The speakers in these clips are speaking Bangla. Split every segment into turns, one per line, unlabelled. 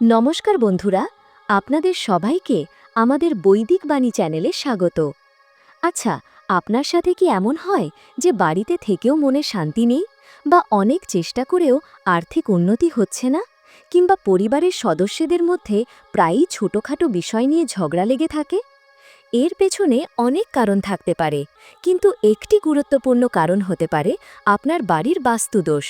নমস্কার বন্ধুরা, আপনাদের সবাইকে আমাদের বৈদিক বাণী চ্যানেলে স্বাগত। আচ্ছা আপনার সাথে কি এমন হয় যে বাড়িতে থেকেও মনে শান্তি নেই বা অনেক চেষ্টা করেও আর্থিক উন্নতি হচ্ছে না? কিংবা পরিবারের সদস্যদের মধ্যে প্রায়ই ছোটখাটো বিষয় নিয়ে ঝগড়া লেগে থাকে? এর পেছনে অনেক কারণ থাকতে পারে, কিন্তু একটি গুরুত্বপূর্ণ কারণ হতে পারে আপনার বাড়ির বাস্তুদোষ।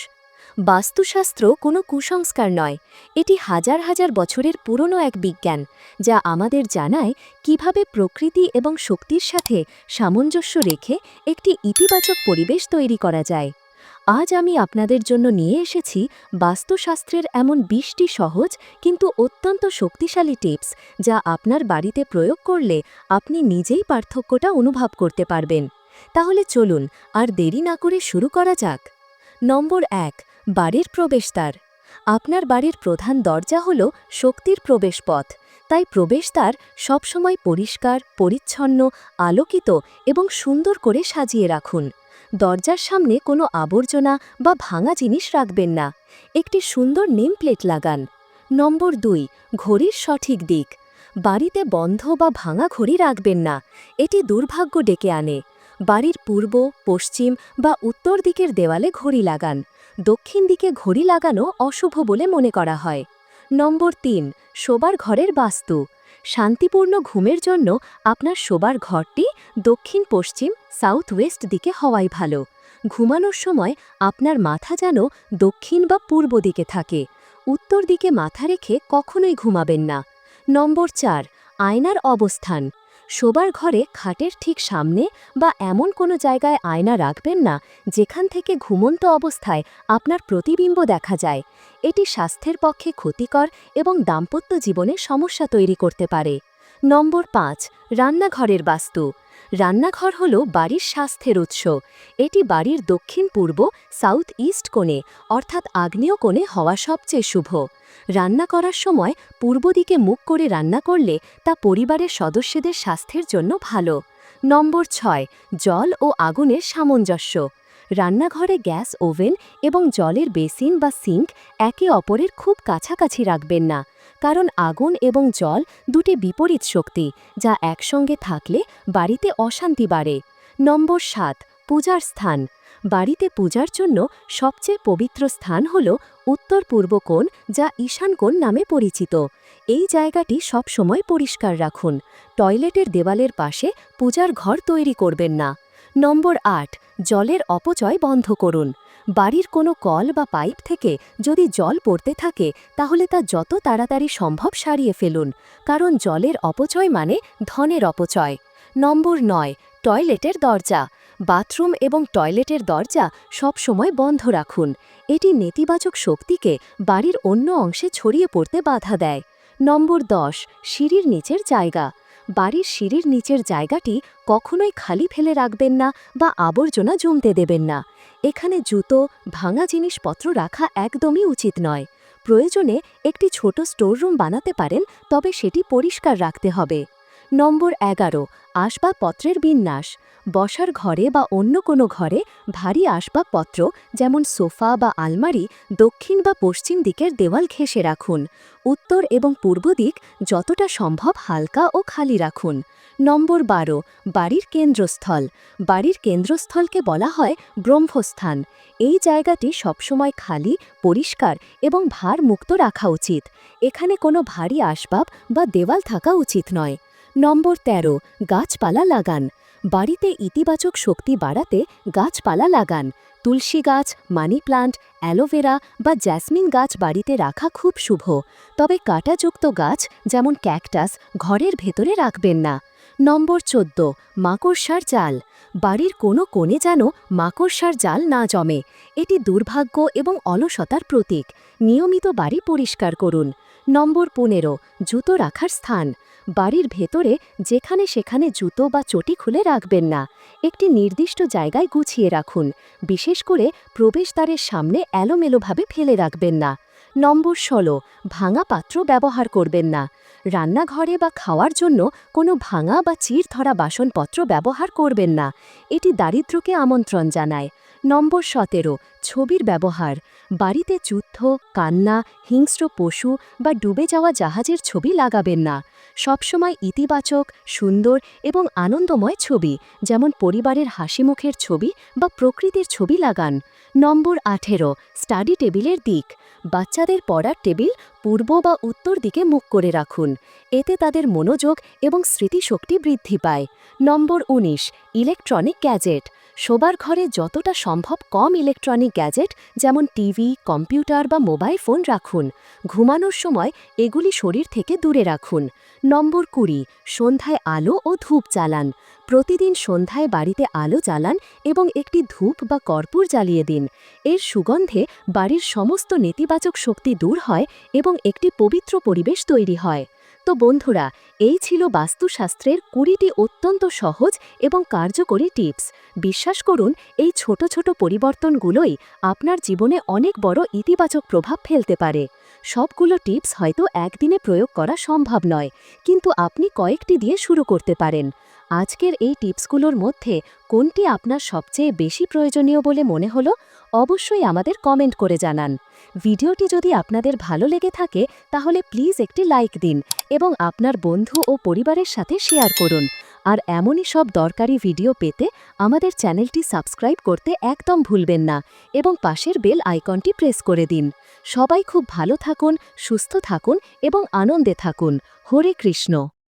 বাস্তুশাস্ত্র কোনো কুসংস্কার নয়। এটি হাজার হাজার বছরের পুরনো এক বিজ্ঞান, যা আমাদের জানায় কীভাবে প্রকৃতি এবং শক্তির সাথে সামঞ্জস্য রেখে একটি ইতিবাচক পরিবেশ তৈরি করা যায়। আজ আমি আপনাদের জন্য নিয়ে এসেছি বাস্তুশাস্ত্রের এমন বিশটি সহজ কিন্তু অত্যন্ত শক্তিশালী টিপস, যা আপনার বাড়িতে প্রয়োগ করলে আপনি নিজেই পার্থক্যটা অনুভব করতে পারবেন। তাহলে চলুন আর দেরি না করে শুরু করা যাক। নম্বর এক বাড়ির প্রবেশদ্বার। আপনার বাড়ির প্রধান দরজা হল শক্তির প্রবেশপথ। তাই প্রবেশদ্বার সবসময় পরিষ্কার, পরিচ্ছন্ন, আলোকিত এবং সুন্দর করে সাজিয়ে রাখুন। দরজার সামনে কোনো আবর্জনা বা ভাঙা জিনিস রাখবেন না। একটি সুন্দর নেম প্লেট লাগান। নম্বর দুই, ঘড়ির সঠিক দিক। বাড়িতে বন্ধ বা ভাঙা ঘড়ি রাখবেন না। এটি দুর্ভাগ্য ডেকে আনে। বাড়ির পূর্ব, পশ্চিম বা উত্তর দিকের দেওয়ালে ঘড়ি লাগান। দক্ষিণ দিকে ঘড়ি লাগানো অশুভ বলে মনে করা হয়। নম্বর তিন, শোবার ঘরের বাস্তু। শান্তিপূর্ণ ঘুমের জন্য আপনার শোবার ঘরটি দক্ষিণ, পশ্চিম সাউথ ওয়েস্ট দিকে হওয়াই ভালো। ঘুমানোর সময় আপনার মাথা যেন দক্ষিণ বা পূর্ব দিকে থাকে। উত্তর দিকে মাথা রেখে কখনোই ঘুমাবেন না। নম্বর চার, আয়নার অবস্থান। শোবার ঘরে খাটের ঠিক সামনে বা এমন কোনো জায়গায় আয়না রাখবেন না, যেখান থেকে ঘুমন্ত অবস্থায় আপনার প্রতিবিম্ব দেখা যায়। এটি স্বাস্থ্যের পক্ষে ক্ষতিকর এবং দাম্পত্য জীবনে সমস্যা তৈরি করতে পারে। নম্বর পাঁচ, রান্নাঘরের বাস্তু। রান্নাঘর হল বাড়ির স্বাস্থ্যের উৎস। এটি বাড়ির দক্ষিণ পূর্ব, সাউথ ইস্ট কোণে, অর্থাৎ আগ্নেয় কোণে হওয়া সবচেয়ে শুভ। রান্না করার সময় পূর্ব দিকে মুখ করে রান্না করলে তা পরিবারের সদস্যদের স্বাস্থ্যের জন্য ভালো। নম্বর ছয়, জল ও আগুনের সামঞ্জস্য। রান্নাঘরে গ্যাস, ওভেন এবং জলের বেসিন বা সিঙ্ক একে অপরের খুব কাছাকাছি রাখবেন না, কারণ আগুন এবং জল দুটি বিপরীত শক্তি যা একসঙ্গে থাকলে বাড়িতে অশান্তি বাড়ে। নম্বর সাত, পূজার স্থান। বাড়িতে পূজার জন্য সবচেয়ে পবিত্র স্থান হল উত্তর পূর্ব কোণ, যা ঈশান কোণ নামে পরিচিত। এই জায়গাটি সব সময় পরিষ্কার রাখুন। টয়লেটের দেওয়ালের পাশে পূজার ঘর তৈরি করবেন না। নম্বর আট, জলের অপচয় বন্ধ করুন। বাড়ির কোনো কল বা পাইপ থেকে যদি জল পড়তে থাকে, তাহলে তা যত তাড়াতাড়ি সম্ভব সারিয়ে ফেলুন, কারণ জলের অপচয় মানে ধনের অপচয়। নম্বর নয়, টয়লেটের দরজা। বাথরুম এবং টয়লেটের দরজা সব সময় বন্ধ রাখুন। এটি নেতিবাচক শক্তিকে বাড়ির অন্য অংশে ছড়িয়ে পড়তে বাধা দেয়। নম্বর দশ, সিঁড়ির নিচের জায়গা। বাড়ির সিঁড়ির নিচের জায়গাটি কখনোই খালি ফেলে রাখবেন না বা আবর্জনা জমতে দেবেন না। এখানে জুতো, ভাঙা জিনিসপত্র রাখা একদমই উচিত নয়। প্রয়োজনে একটি ছোট স্টোররুম বানাতে পারেন, তবে সেটি পরিষ্কার রাখতে হবে। নম্বর এগারো, আসবাবপত্রের বিন্যাস। বসার ঘরে বা অন্য কোনো ঘরে ভারী আসবাবপত্র, যেমন সোফা বা আলমারি, দক্ষিণ বা পশ্চিম দিকের দেওয়াল ঘেঁষে রাখুন। উত্তর এবং পূর্ব দিক যতটা সম্ভব হালকা ও খালি রাখুন। নম্বর বারো, বাড়ির কেন্দ্রস্থল। বাড়ির কেন্দ্রস্থলকে বলা হয় ব্রহ্মস্থান। এই জায়গাটি সবসময় খালি, পরিষ্কার এবং ভার মুক্ত রাখা উচিত। এখানে কোনো ভারী আসবাব বা দেওয়াল থাকা উচিত নয়। নম্বর ১৩ গাছপালা লাগান। বাড়িতে ইতিবাচক শক্তি বাড়াতে গাছপালা লাগান। তুলসী গাছ, মানি প্লান্ট, অ্যালোভেরা বা জ্যাসমিন গাছ বাড়িতে রাখা খুব শুভ। তবে কাঁটাযুক্ত গাছ, যেমন ক্যাকটাস, ঘরের ভেতরে রাখবেন না। নম্বর চোদ্দ, মাকড়সার জাল। বাড়ির কোনো কোণে যেন মাকড়সার জাল না জমে। এটি দুর্ভাগ্য এবং অলসতার প্রতীক। নিয়মিত বাড়ি পরিষ্কার করুন। নম্বর পনেরো, জুতো রাখার স্থান। বাড়ির ভেতরে যেখানে সেখানে জুতো বা চটি খুলে রাখবেন না। একটি নির্দিষ্ট জায়গায় গুছিয়ে রাখুন। বিশেষ করে প্রবেশদ্বারের সামনে এলোমেলোভাবে ফেলে রাখবেন না। নম্বর ষোলো, ভাঙা পাত্র ব্যবহার করবেন না। রান্নাঘরে বা খাওয়ার জন্য কোনো ভাঙা বা চির ধরা বাসনপত্র ব্যবহার করবেন না। এটি দারিদ্র্যকে আমন্ত্রণ জানায়। নম্বর সতেরো ছবির ব্যবহার, বাড়িতে যুদ্ধ, কান্না, হিংস্র পশু বা ডুবে যাওয়া জাহাজের ছবি লাগাবেন না। সবসময় ইতিবাচক, সুন্দর এবং আনন্দময় ছবি, যেমন পরিবারের হাসিমুখের ছবি বা প্রকৃতির ছবি লাগান। নম্বর আঠেরো, স্টাডি টেবিলের দিক। বাচ্চাদের পড়ার টেবিল পূর্ব বা উত্তর দিকে মুখ করে রাখুন। এতে তাদের মনোযোগ এবং স্মৃতিশক্তি বৃদ্ধি পায়। নম্বর উনিশ, ইলেকট্রনিক গ্যাজেট। শোবার ঘরে যতটা সম্ভব কম ইলেকট্রনিক গ্যাজেট যেমন টিভি, কম্পিউটার বা মোবাইল ফোন রাখুন। ঘুমানোর সময় এগুলি শরীর থেকে দূরে রাখুন। নম্বর কুড়ি, সন্ধ্যায় আলো ও ধূপ জ্বালান। প্রতিদিন সন্ধ্যায় বাড়িতে আলো জ্বালান এবং একটি ধূপ বা কর্পূর জ্বালিয়ে দিন। এর সুগন্ধে বাড়ির সমস্ত নেতিবাচক শক্তি দূর হয় এবং একটি পবিত্র পরিবেশ তৈরি হয়। তো বন্ধুরা, এই ছিল বাস্তুশাস্ত্রের কুড়িটি অত্যন্ত সহজ এবং কার্যকরী টিপস। বিশ্বাস করুন, এই ছোট ছোট পরিবর্তনগুলোই আপনার জীবনে অনেক বড় ইতিবাচক প্রভাব ফেলতে পারে। সবগুলো টিপস হয়তো একদিনে প্রয়োগ করা সম্ভব নয়, কিন্তু আপনি কয়েকটি দিয়ে শুরু করতে পারেন। আজকের এই টিপসগুলোর মধ্যে কোনটি আপনার সবচেয়ে বেশি প্রয়োজনীয় বলে মনে হলো, অবশ্যই আমাদের কমেন্ট করে জানান। ভিডিওটি যদি আপনাদের ভালো লেগে থাকে, তাহলে প্লিজ একটি লাইক দিন এবং আপনার বন্ধু ও পরিবারের সাথে শেয়ার করুন। আর এমনই সব দরকারি ভিডিও পেতে আমাদের চ্যানেলটি সাবস্ক্রাইব করতে একদম ভুলবেন না এবং পাশের বেল আইকনটি প্রেস করে দিন। সবাই খুব ভালো থাকুন, সুস্থ থাকুন এবং আনন্দে থাকুন। হরে কৃষ্ণ।